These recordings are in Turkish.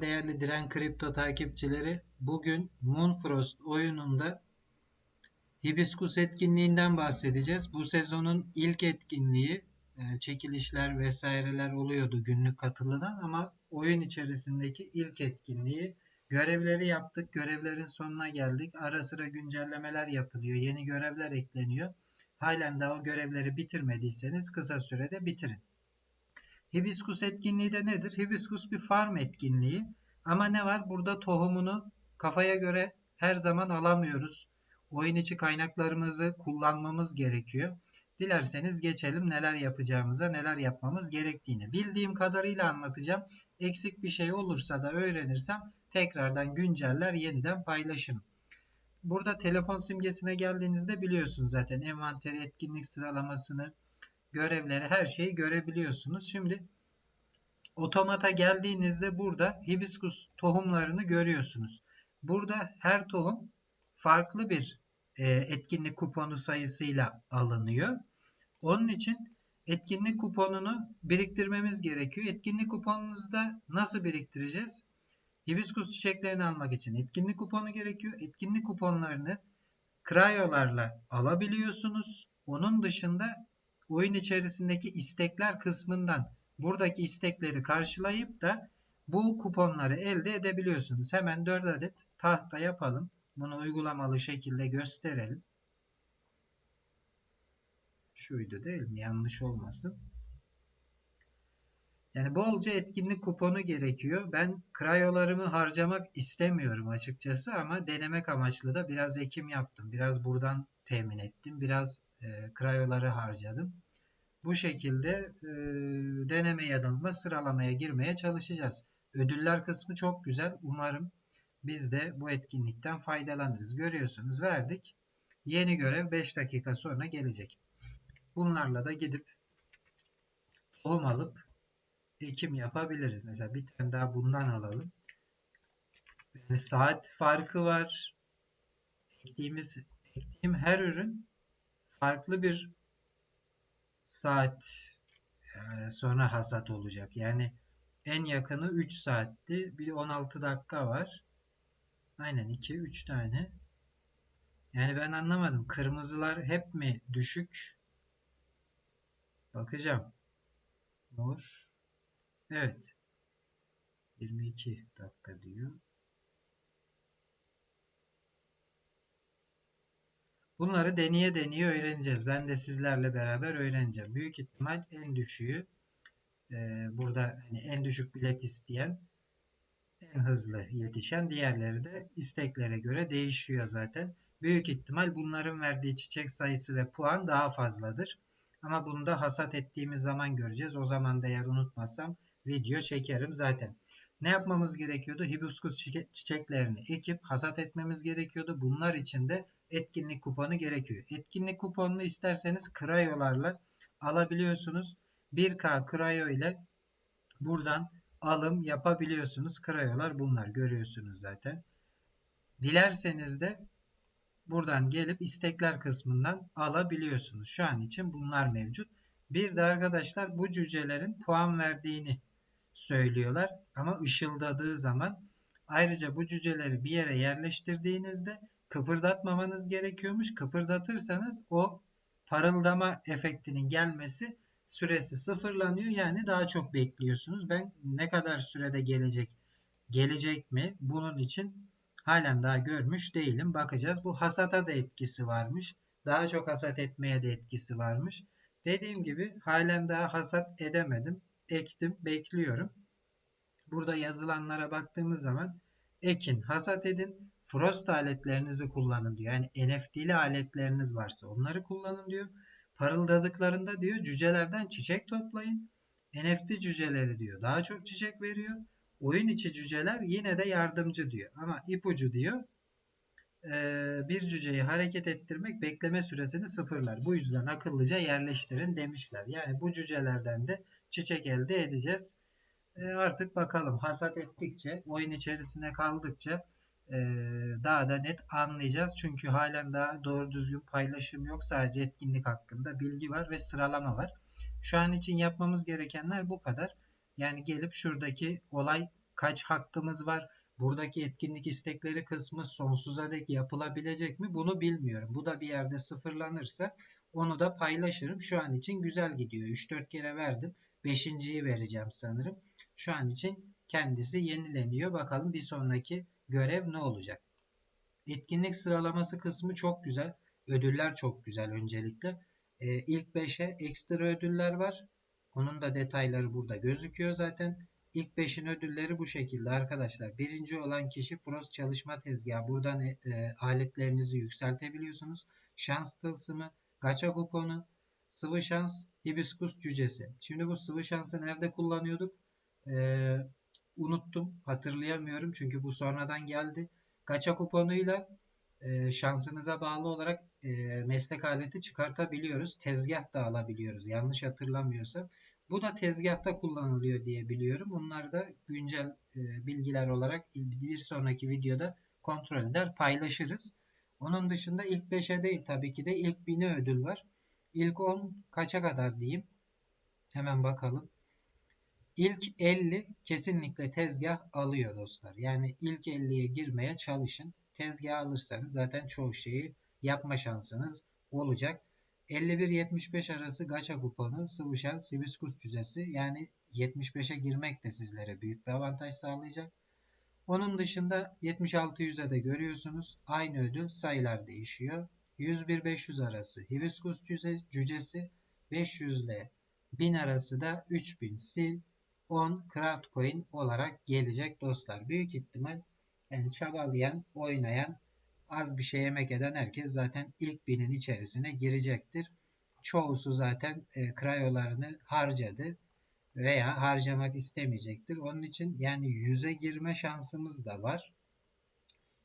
Değerli Diren Kripto takipçileri. Bugün Moonfrost oyununda Hibiskus etkinliğinden bahsedeceğiz. Bu sezonun ilk etkinliği e, çekilişler vesaireler oluyordu günlük katılıdan ama oyun içerisindeki ilk etkinliği görevleri yaptık. Görevlerin sonuna geldik. Ara sıra güncellemeler yapılıyor. Yeni görevler ekleniyor. Halen daha o görevleri bitirmediyseniz kısa sürede bitirin. Hibiskus etkinliği de nedir? Hibiskus bir farm etkinliği. Ama ne var? Burada tohumunu kafaya göre her zaman alamıyoruz. Oyun içi kaynaklarımızı kullanmamız gerekiyor. Dilerseniz geçelim neler yapacağımıza, neler yapmamız gerektiğini. Bildiğim kadarıyla anlatacağım. Eksik bir şey olursa da öğrenirsem tekrardan günceller, yeniden paylaşırım. Burada telefon simgesine geldiğinizde biliyorsunuz zaten envanteri etkinlik sıralamasını, görevleri her şeyi görebiliyorsunuz. Şimdi otomata geldiğinizde burada hibiskus tohumlarını görüyorsunuz. Burada her tohum farklı bir e, etkinlik kuponu sayısıyla alınıyor. Onun için etkinlik kuponunu biriktirmemiz gerekiyor. Etkinlik kuponunuzda nasıl biriktireceğiz? Hibiskus çiçeklerini almak için etkinlik kuponu gerekiyor. Etkinlik kuponlarını krayolarla alabiliyorsunuz. Onun dışında oyun içerisindeki istekler kısmından buradaki istekleri karşılayıp da bu kuponları elde edebiliyorsunuz. Hemen 4 adet tahta yapalım. Bunu uygulamalı şekilde gösterelim. Şuydu değil mi? Yanlış olmasın. Yani bolca etkinlik kuponu gerekiyor. Ben krayolarımı harcamak istemiyorum açıkçası ama denemek amaçlı da biraz ekim yaptım. Biraz buradan temin ettim. Biraz e, krayoları harcadım. Bu şekilde e, deneme yanılma sıralamaya girmeye çalışacağız. Ödüller kısmı çok güzel. Umarım biz de bu etkinlikten faydalanırız. Görüyorsunuz verdik. Yeni görev 5 dakika sonra gelecek. Bunlarla da gidip tohum alıp ekim yapabiliriz. Mesela bir tane daha bundan alalım. Yani saat farkı var. Ektiğimiz ektiğim her ürün farklı bir saat e, sonra hasat olacak. Yani en yakını 3 saatti. Bir 16 dakika var. Aynen 2-3 tane. Yani ben anlamadım. Kırmızılar hep mi düşük? Bakacağım. Mor. Evet. 22 dakika diyor. Bunları deneye deneye öğreneceğiz. Ben de sizlerle beraber öğreneceğim. Büyük ihtimal en düşüğü e, burada hani en düşük bilet isteyen en hızlı yetişen diğerleri de isteklere göre değişiyor zaten. Büyük ihtimal bunların verdiği çiçek sayısı ve puan daha fazladır. Ama bunu da hasat ettiğimiz zaman göreceğiz. O zaman da eğer unutmazsam video çekerim zaten. Ne yapmamız gerekiyordu? Hibiskus çiçeklerini ekip hasat etmemiz gerekiyordu. Bunlar için de etkinlik kuponu gerekiyor. Etkinlik kuponunu isterseniz krayolarla alabiliyorsunuz. 1K krayo ile buradan alım yapabiliyorsunuz. Krayolar bunlar görüyorsunuz zaten. Dilerseniz de buradan gelip istekler kısmından alabiliyorsunuz. Şu an için bunlar mevcut. Bir de arkadaşlar bu cücelerin puan verdiğini söylüyorlar. Ama ışıldadığı zaman ayrıca bu cüceleri bir yere yerleştirdiğinizde kıpırdatmamanız gerekiyormuş. Kıpırdatırsanız o parıldama efektinin gelmesi süresi sıfırlanıyor. Yani daha çok bekliyorsunuz. Ben ne kadar sürede gelecek gelecek mi? Bunun için halen daha görmüş değilim. Bakacağız. Bu hasata da etkisi varmış. Daha çok hasat etmeye de etkisi varmış. Dediğim gibi halen daha hasat edemedim. Ektim, bekliyorum. Burada yazılanlara baktığımız zaman ekin, hasat edin, frost aletlerinizi kullanın diyor. Yani NFT'li aletleriniz varsa onları kullanın diyor. Parıldadıklarında diyor cücelerden çiçek toplayın. NFT cüceleri diyor daha çok çiçek veriyor. Oyun içi cüceler yine de yardımcı diyor. Ama ipucu diyor bir cüceyi hareket ettirmek bekleme süresini sıfırlar. Bu yüzden akıllıca yerleştirin demişler. Yani bu cücelerden de çiçek elde edeceğiz. Artık bakalım hasat ettikçe, oyun içerisine kaldıkça daha da net anlayacağız. Çünkü halen daha doğru düzgün paylaşım yok. Sadece etkinlik hakkında bilgi var ve sıralama var. Şu an için yapmamız gerekenler bu kadar. Yani gelip şuradaki olay kaç hakkımız var? Buradaki etkinlik istekleri kısmı sonsuza dek yapılabilecek mi? Bunu bilmiyorum. Bu da bir yerde sıfırlanırsa onu da paylaşırım. Şu an için güzel gidiyor. 3-4 kere verdim. 5.yi vereceğim sanırım. Şu an için kendisi yenileniyor. Bakalım bir sonraki görev ne olacak? Etkinlik sıralaması kısmı çok güzel. Ödüller çok güzel öncelikle. Ee, ilk 5'e ekstra ödüller var. Onun da detayları burada gözüküyor zaten. İlk 5'in ödülleri bu şekilde arkadaşlar. Birinci olan kişi Frost çalışma tezgahı. Buradan e, e, aletlerinizi yükseltebiliyorsunuz. Şans tılsımı, gacha kuponu, sıvı şans, hibiskus cücesi. Şimdi bu sıvı şansı nerede kullanıyorduk? Ee, unuttum. Hatırlayamıyorum. Çünkü bu sonradan geldi. Gacha kuponuyla e, şansınıza bağlı olarak e, meslek aleti çıkartabiliyoruz. Tezgah da alabiliyoruz. Yanlış hatırlamıyorsam. Bu da tezgahta kullanılıyor diye biliyorum. Bunlar da güncel e, bilgiler olarak bir sonraki videoda kontrol eder paylaşırız. Onun dışında ilk 5'e değil tabii ki de ilk 1000'e ödül var. İlk 10 kaça kadar diyeyim. Hemen bakalım. İlk 50 kesinlikle tezgah alıyor dostlar. Yani ilk 50'ye girmeye çalışın. Tezgah alırsanız zaten çoğu şeyi yapma şansınız olacak. 51-75 arası gacha kuponu, sıvı şans, hibiskus cüzesi yani 75'e girmek de sizlere büyük bir avantaj sağlayacak. Onun dışında 76-100'e de görüyorsunuz. Aynı ödül sayılar değişiyor. 101-500 arası hibiskus cücesi, 500 ile 1000 arası da 3000 sil, 10 Crowdcoin olarak gelecek dostlar. Büyük ihtimal yani çabalayan, oynayan, az bir şey emek eden herkes zaten ilk binin içerisine girecektir. Çoğusu zaten e, krayolarını harcadı veya harcamak istemeyecektir. Onun için yani yüze girme şansımız da var.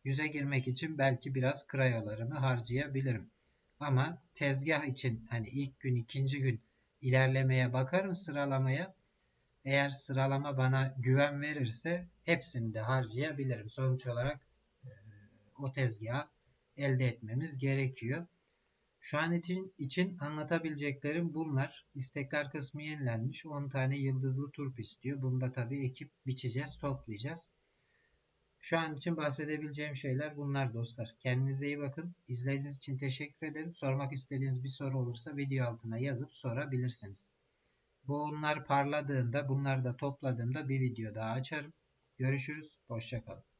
Yüze girmek için belki biraz krayolarımı harcayabilirim. Ama tezgah için hani ilk gün, ikinci gün ilerlemeye bakarım sıralamaya. Eğer sıralama bana güven verirse hepsini de harcayabilirim. Sonuç olarak o tezgahı elde etmemiz gerekiyor. Şu an için, için anlatabileceklerim bunlar. İstekler kısmı yenilenmiş. 10 tane yıldızlı turp istiyor. Bunu da tabii ekip biçeceğiz, toplayacağız. Şu an için bahsedebileceğim şeyler bunlar dostlar. Kendinize iyi bakın. İzlediğiniz için teşekkür ederim. Sormak istediğiniz bir soru olursa video altına yazıp sorabilirsiniz. Bunlar parladığında, bunları da topladığımda bir video daha açarım. Görüşürüz. Hoşçakalın.